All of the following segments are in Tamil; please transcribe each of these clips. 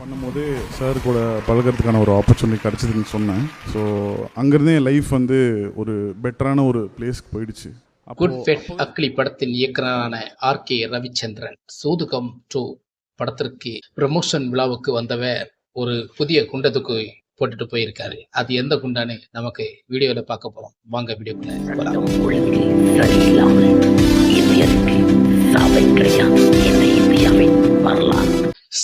பண்ணும்போது சார் கூட பழகுறதுக்கான ஒரு ஆப்பர்ச்சுனிட்டி கிடச்சிதுன்னு சொன்னேன். ஸோ அங்கேருந்தே என் லைஃப் வந்து ஒரு பெட்டரான ஒரு பிளேஸ்க்கு போயிடுச்சு. குட் ஃபெட் அக்லி படத்தின் இயக்குனரான ஆர் கே ரவிச்சந்திரன் சூதுகம் டூ படத்திற்கு ப்ரமோஷன் விழாவுக்கு வந்தவர் ஒரு புதிய குண்டத்துக்கு போட்டுட்டு போயிருக்காரு. அது எந்த குண்டான்னு நமக்கு வீடியோல பார்க்க போறோம். வாங்க வீடியோக்குள்ள போலாம்.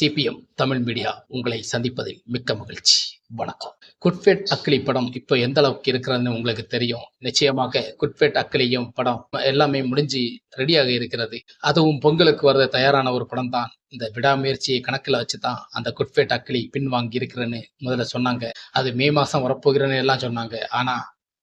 சிபிஎம் தமிழ் மீடியா உங்களை சந்திப்பதில் மிக்க மகிழ்ச்சி. வணக்கம். குட்ஃபெட் அக்லி படம் இப்போ எந்த அளவுக்கு இருக்கிறதுன்னு உங்களுக்கு தெரியும். நிச்சயமாக குட்ஃபெட் அக்லியும் படம் எல்லாமே முடிஞ்சு ரெடியாக இருக்கிறது. அதுவும் பொங்கலுக்கு வர தயாரான ஒரு படம் தான். இந்த விடாமுயற்சியை கணக்கில் வச்சு தான் அந்த குட்ஃபெட் அக்லி பின்வாங்கி இருக்கிறேன்னு முதல்ல சொன்னாங்க. அது மே மாதம் வரப்போகிறேன்னு எல்லாம் சொன்னாங்க. ஆனா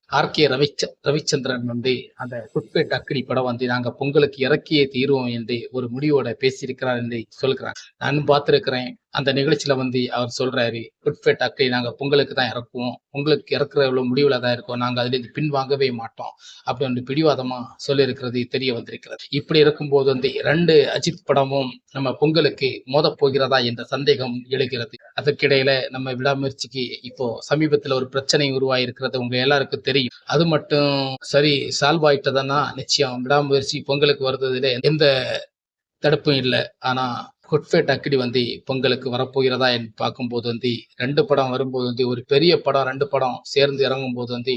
ஆர் கே ரவிச்ச ரவிச்சந்திரன் வந்து அந்த குட்பேட் அக்கடி படம் வந்து நாங்க பொங்கலுக்கு இறக்கியே தீருவோம் என்று ஒரு முடிவோட பேசியிருக்கிறார் என்று சொல்கிறாங்க நானும் பார்த்திருக்கிறேன். அந்த நிகழ்ச்சியில வந்து அவர் சொல்றாரு குட்பேட் அக்கை நாங்கள் பொங்கலுக்கு தான் இறக்குவோம். உங்களுக்கு இறக்குற இவ்வளவு முடிவில் தான் இருக்கோம். நாங்கள் அதுலேருந்து பின்வாங்கவே மாட்டோம். அப்படின்னு பிடிவாதமாக சொல்லியிருக்கிறது தெரிய வந்திருக்கிறது. இப்படி இருக்கும்போது வந்து ரெண்டு அஜித் படமும் நம்ம பொங்கலுக்கு மோதப் போகிறதா என்ற சந்தேகம் எழுகிறது. அதற்கிடையில நம்ம விடாமுயற்சிக்கு இப்போ சமீபத்தில் ஒரு பிரச்சனை உருவாயிருக்கிறது உங்க எல்லாருக்கும் தெரியும். அது மட்டும் சரி சால்வ் ஆயிட்டதுன்னா நிச்சயம் விடாமுயற்சி பொங்கலுக்கு வருதுல எந்த தடுப்பும் இல்லை. ஆனால் குட்ஃபேட் அக்கடி வந்து பொங்கலுக்கு வரப்போகிறதா என்று பார்க்கும்போது வந்து ரெண்டு படம் வரும்போது வந்து ஒரு பெரிய படம் ரெண்டு படம் சேர்ந்து இறங்கும் போது வந்து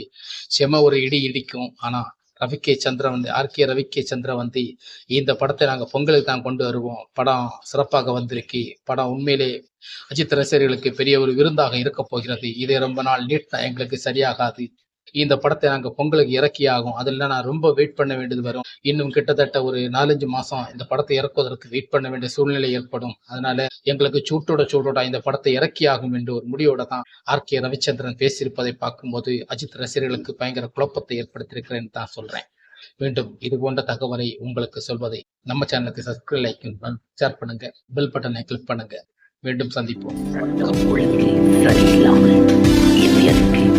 செம ஒரு இடி இடிக்கும். ஆனால் ரவி கே வந்து ஆர் கே ரவி கே வந்து இந்த படத்தை நாங்கள் பொங்கலுக்கு தான் கொண்டு வருவோம். படம் சிறப்பாக வந்திருக்கு. படம் உண்மையிலே அஜித் ரசிகர்களுக்கு பெரிய ஒரு விருந்தாக இருக்க போகிறது. இது ரொம்ப நாள் நீட்னா எங்களுக்கு சரியாகாது. இந்த படத்தை நாங்கள் பொங்கலுக்கு இறக்கி ஆகும். அதில் நான் ரொம்ப வெயிட் பண்ண வேண்டியது வரும். இன்னும் கிட்டத்தட்ட ஒரு நாலஞ்சு மாதம் இந்த படத்தை இறக்குவதற்கு வெயிட் பண்ண வேண்டிய சூழ்நிலை ஏற்படும். அதனால எங்களுக்கு சூட்டோட சூட்டோட இந்த படத்தை இறக்கி ஆகும் என்று ஒரு முடிவோட தான் ஆர் கே ரவிச்சந்திரன் பேசியிருப்பதை பார்க்கும்போது அஜித் ரசிகர்களுக்கு பயங்கர குழப்பத்தை ஏற்படுத்தியிருக்கிறேன் தான் சொல்றேன். மீண்டும் இது போன்ற தகவலை உங்களுக்கு சொல்வதை நம்ம சேனலுக்கு சப்ஸ்கிரைப் லைக் ஷேர் பண்ணுங்க. பெல் பட்டனை கிளிக் பண்ணுங்க. மீண்டும் சந்திப்போம். சரியில்லாமல்